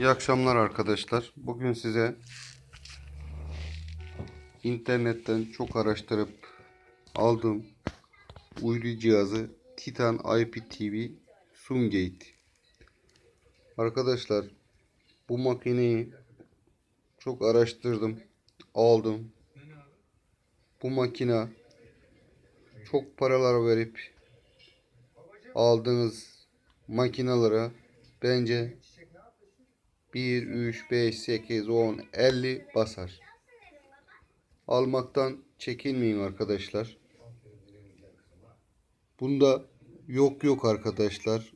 İyi akşamlar arkadaşlar. Bugün size internetten çok araştırıp aldığım uydu cihazı Titan IPTV Zoomgate. Arkadaşlar bu makineyi çok araştırdım, aldım. Bu makine çok paralar verip aldığınız makinalara bence 1, 3, 5, 8, 10, 50 basar. Almaktan çekinmeyin arkadaşlar. Bunda yok yok arkadaşlar.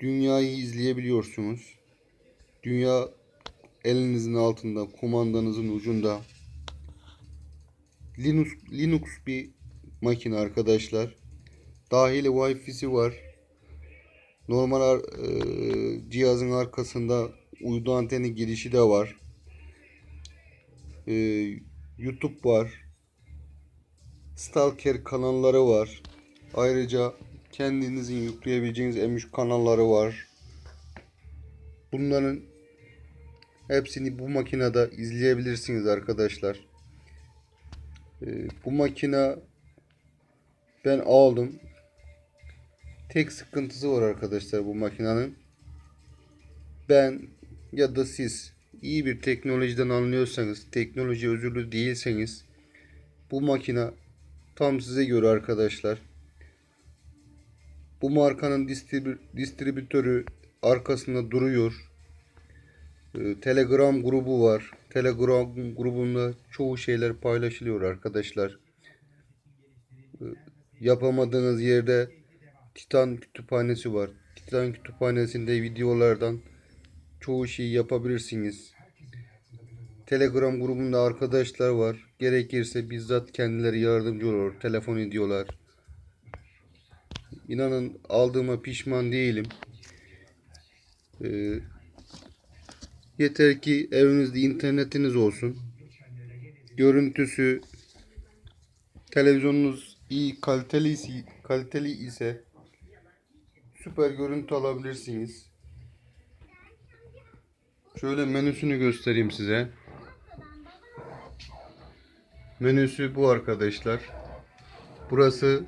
Dünyayı izleyebiliyorsunuz. Dünya elinizin altında, kumandanızın ucunda. Linux Linux bir makine arkadaşlar. Dahili Wi-Fi'si var. Normal e, cihazın arkasında uydu anteni girişi de var. E, YouTube var. Stalker kanalları var. Ayrıca kendinizin yükleyebileceğiniz M3 kanalları var. Bunların hepsini bu makinede izleyebilirsiniz arkadaşlar. E, bu makine ben aldım. Tek sıkıntısı var arkadaşlar bu makinenin. Ben ya da siz iyi bir teknolojiden anlıyorsanız, teknoloji özürlü değilseniz bu makine tam size göre arkadaşlar. Bu markanın distribü- distribütörü arkasında duruyor. Ee, Telegram grubu var. Telegram grubunda çoğu şeyler paylaşılıyor arkadaşlar. Ee, Yapamadığınız yerde Titan kütüphanesi var. Titan kütüphanesinde videolardan çoğu şeyi yapabilirsiniz. Telegram grubunda arkadaşlar var. Gerekirse bizzat kendileri yardımcı olur. Telefon ediyorlar. İnanın aldığıma pişman değilim. Ee, yeter ki evinizde internetiniz olsun. Görüntüsü televizyonunuz iyi kaliteli kaliteli ise süper görüntü alabilirsiniz. Şöyle menüsünü göstereyim size. Menüsü bu arkadaşlar. Burası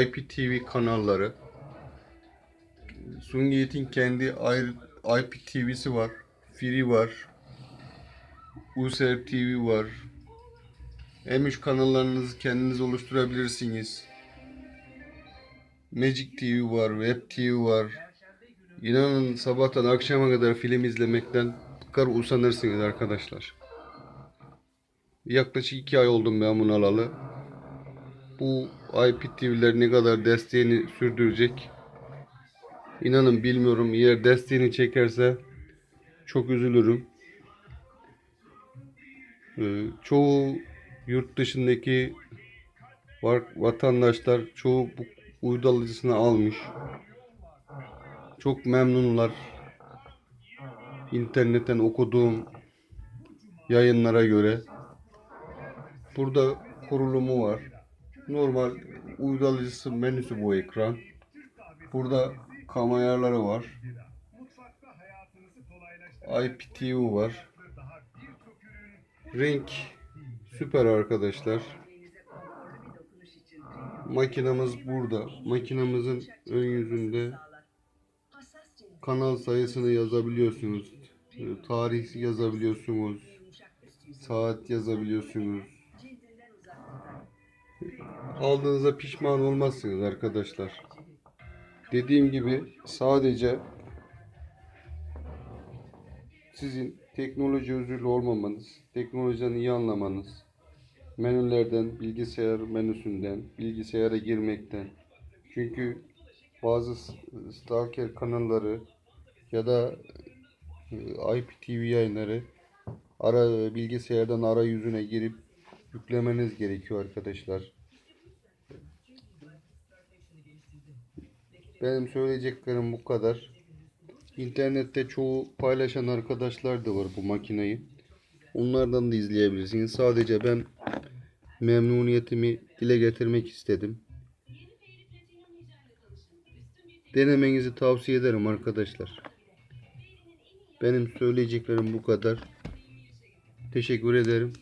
IPTV kanalları. Sungate'in kendi IPTV'si var. Free var. USR TV var. M3 kanallarınızı kendiniz oluşturabilirsiniz. Magic TV var, Web TV var. İnanın sabahtan akşama kadar film izlemekten bıkar usanırsınız arkadaşlar. Yaklaşık iki ay oldum ben bunu alalı. Bu IPTV'ler ne kadar desteğini sürdürecek? İnanın bilmiyorum. Eğer desteğini çekerse çok üzülürüm. Ee, çoğu yurt dışındaki vatandaşlar çoğu bu uydu almış. Çok memnunlar. İnternetten okuduğum yayınlara göre. Burada kurulumu var. Normal uydu alıcısı menüsü bu ekran. Burada kam ayarları var. IPTV var. Renk süper arkadaşlar. Makinamız burada. Makinamızın ön yüzünde kanal sayısını yazabiliyorsunuz. E, Tarih yazabiliyorsunuz. Saat yazabiliyorsunuz. Aldığınıza pişman olmazsınız arkadaşlar. Dediğim gibi sadece sizin teknoloji özürlü olmamanız, teknolojiden iyi anlamanız, menülerden, bilgisayar menüsünden, bilgisayara girmekten. Çünkü bazı stalker kanalları ya da e, IPTV yayınları ara bilgisayardan arayüzüne girip yüklemeniz gerekiyor arkadaşlar. Benim söyleyeceklerim bu kadar. İnternette çoğu paylaşan arkadaşlar da var bu makineyi. Onlardan da izleyebilirsiniz. Sadece ben memnuniyetimi dile getirmek istedim. Denemenizi tavsiye ederim arkadaşlar. Benim söyleyeceklerim bu kadar. Teşekkür ederim.